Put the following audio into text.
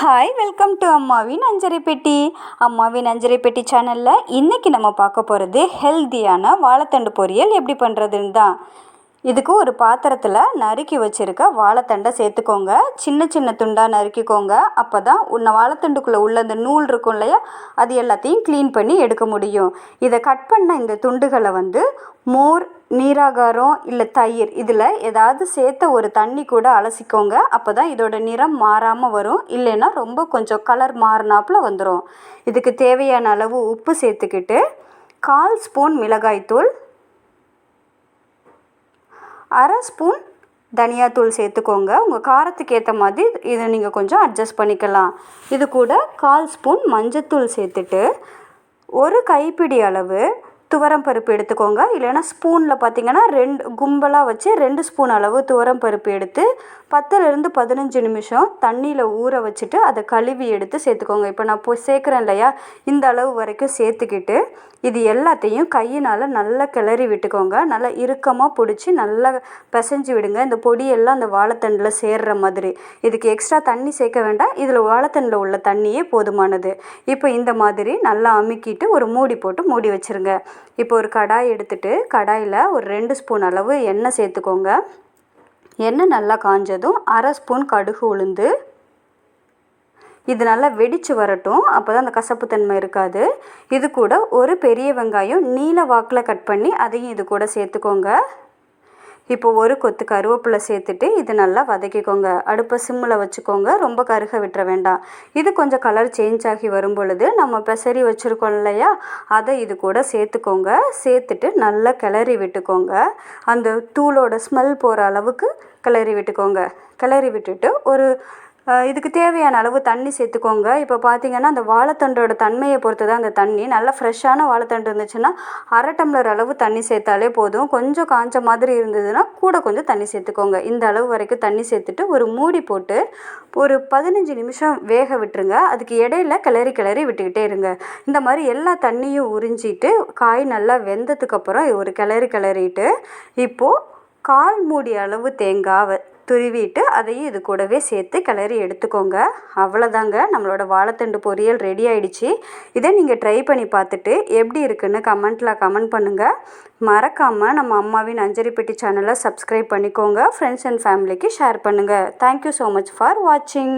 Hi welcome to அம்மாவின் அஞ்சரை பெட்டி அம்மாவின் அஞ்சரை பெட்டி சேனலில் இன்றைக்கி நம்ம பார்க்க போகிறது ஹெல்த்தியான வாழைத்தண்டு பொரியல் எப்படி பண்ணுறதுன்னு தான். இதுக்கு ஒரு பாத்திரத்தில் நறுக்கி வச்சுருக்க வாழைத்தண்டை சேர்த்துக்கோங்க. சின்ன சின்ன துண்டாக நறுக்கிக்கோங்க. அப்போ தான் உன்னை வாழைத்தண்டுக்குள்ளே உள்ள அந்த நூல் இருக்கும் இல்லையா அது எல்லாத்தையும் க்ளீன் பண்ணி எடுக்க முடியும். இதை கட் பண்ண இந்த துண்டுகளை வந்து மோர் நீராகாரம் இல்லை தயிர் இதில் ஏதாவது சேர்த்த ஒரு தண்ணி கூட அலசிக்கோங்க. அப்போ தான் இதோட நிறம் மாறாமல் வரும். இல்லைன்னா ரொம்ப கொஞ்சம் கலர் மாறினாப்புல வந்துடும் இதுக்கு தேவையான அளவு உப்பு சேர்த்துக்கிட்டு கால் ஸ்பூன் மிளகாய்த்தூள் அரை ஸ்பூன் தனியாத்தூள் சேர்த்துக்கோங்க. உங்கள் காரத்துக்கு ஏற்ற மாதிரி இதை நீங்கள் கொஞ்சம் அட்ஜஸ்ட் பண்ணிக்கலாம். இது கூட கால் ஸ்பூன் மஞ்சத்தூள் சேர்த்துட்டு ஒரு கைப்பிடி அளவு துவரம் பருப்பு எடுத்துக்கோங்க. இல்லைன்னா ஸ்பூனில் பார்த்தீங்கன்னா ரெண்டு கும்பலாக வச்சு ரெண்டு ஸ்பூன் அளவு துவரம் பருப்பு எடுத்து பத்துலேருந்து பதினஞ்சு நிமிஷம் தண்ணியில் ஊற வச்சுட்டு அதை கழுவி எடுத்து சேர்த்துக்கோங்க. இப்போ நான் போய் சேர்க்குறேன் இல்லையா? இந்த அளவு வரைக்கும் சேர்த்துக்கிட்டு இது எல்லாத்தையும் கையினால் நல்லா கிளறி விட்டுக்கோங்க. நல்லா இறுக்கமாக பிடிச்சி நல்லா பிசைஞ்சு விடுங்க. இந்த பொடியெல்லாம் அந்த வாழைத்தண்டில் சேர்கிற மாதிரி. இதுக்கு எக்ஸ்ட்ரா தண்ணி சேர்க்க வேண்டாம். இதில் வாழைத்தண்டில் உள்ள தண்ணியே போதுமானது. இப்போ இந்த மாதிரி நல்லா அமுக்கிட்டு ஒரு மூடி போட்டு மூடி வச்சுருங்க. இப்போ ஒரு கடாய் எடுத்துகிட்டு கடாயில் ஒரு ரெண்டு ஸ்பூன் அளவு எண்ணெய் சேர்த்துக்கோங்க. எண்ணெய் நல்லா காஞ்சதும் அரை ஸ்பூன் கடுகு உளுந்து. இது நல்லா வெடித்து வரட்டும். அப்போ தான் அந்த கசப்புத்தன்மை இருக்காது. இது கூட ஒரு பெரிய வெங்காயம் நீல வாக்கில் கட் பண்ணி அதையும் இது கூட சேர்த்துக்கோங்க. இப்போ ஒரு கொத்து கருவேப்பிலை சேர்த்துட்டு இது நல்லா வதக்கிக்கோங்க. அடுப்பை சிம்மில் வச்சுக்கோங்க. ரொம்ப கருக விட்டுற வேண்டாம். இது கொஞ்சம் கலர் சேஞ்ச் ஆகி வரும் பொழுது நம்ம பெசரி வச்சுருக்கோம் இல்லையா? அதை இது கூட சேர்த்துக்கோங்க. சேர்த்துட்டு நல்லா கிளறி விட்டுக்கோங்க. அந்த தூளோட ஸ்மெல் போகிற அளவுக்கு கிளறி விட்டுக்கோங்க. கிளறி விட்டுட்டு ஒரு இதுக்கு தேவையான அளவு தண்ணி சேர்த்துக்கோங்க. இப்போ பார்த்தீங்கன்னா அந்த வாழைத்தண்டோட தன்மையை பொறுத்து தான் அந்த தண்ணி நல்லா ஃப்ரெஷ்ஷான வாழைத்தண்டு இருந்துச்சுன்னா அரை டம்ளர் அளவு தண்ணி சேர்த்தாலே போதும். கொஞ்சம் காஞ்ச மாதிரி இருந்ததுன்னா கூட கொஞ்சம் தண்ணி சேர்த்துக்கோங்க. இந்த அளவு வரைக்கும் தண்ணி சேர்த்துட்டு ஒரு மூடி போட்டு ஒரு பதினஞ்சு நிமிஷம் வேக விட்டுருங்க. அதுக்கு இடையில கிளறி கிளறி விட்டுக்கிட்டே இருங்க. இந்த மாதிரி எல்லா தண்ணியும் உறிஞ்சிட்டு காய் நல்லா வெந்ததுக்கப்புறம் ஒரு கிளறி கிளறிட்டு இப்போது கால் மூடி அளவு தேங்காவை துருவிட்டு அதையும் இது கூடவே சேர்த்து கிளறி எடுத்துக்கோங்க. அவ்வளோதாங்க நம்மளோட வாழைத்தண்டு பொரியல் ரெடி ஆயிடுச்சு. இதை நீங்கள் ட்ரை பண்ணி பார்த்துட்டு எப்படி இருக்குன்னு கமெண்ட்டில் கமெண்ட் பண்ணுங்கள் மறக்காமல் நம்ம அம்மாவின் அஞ்சரி பெட்டி சேனலை சப்ஸ்கிரைப் பண்ணிக்கோங்க. ஃப்ரெண்ட்ஸ் அண்ட் ஃபேமிலிக்கு ஷேர் பண்ணுங்கள் thank you so much for வாட்சிங்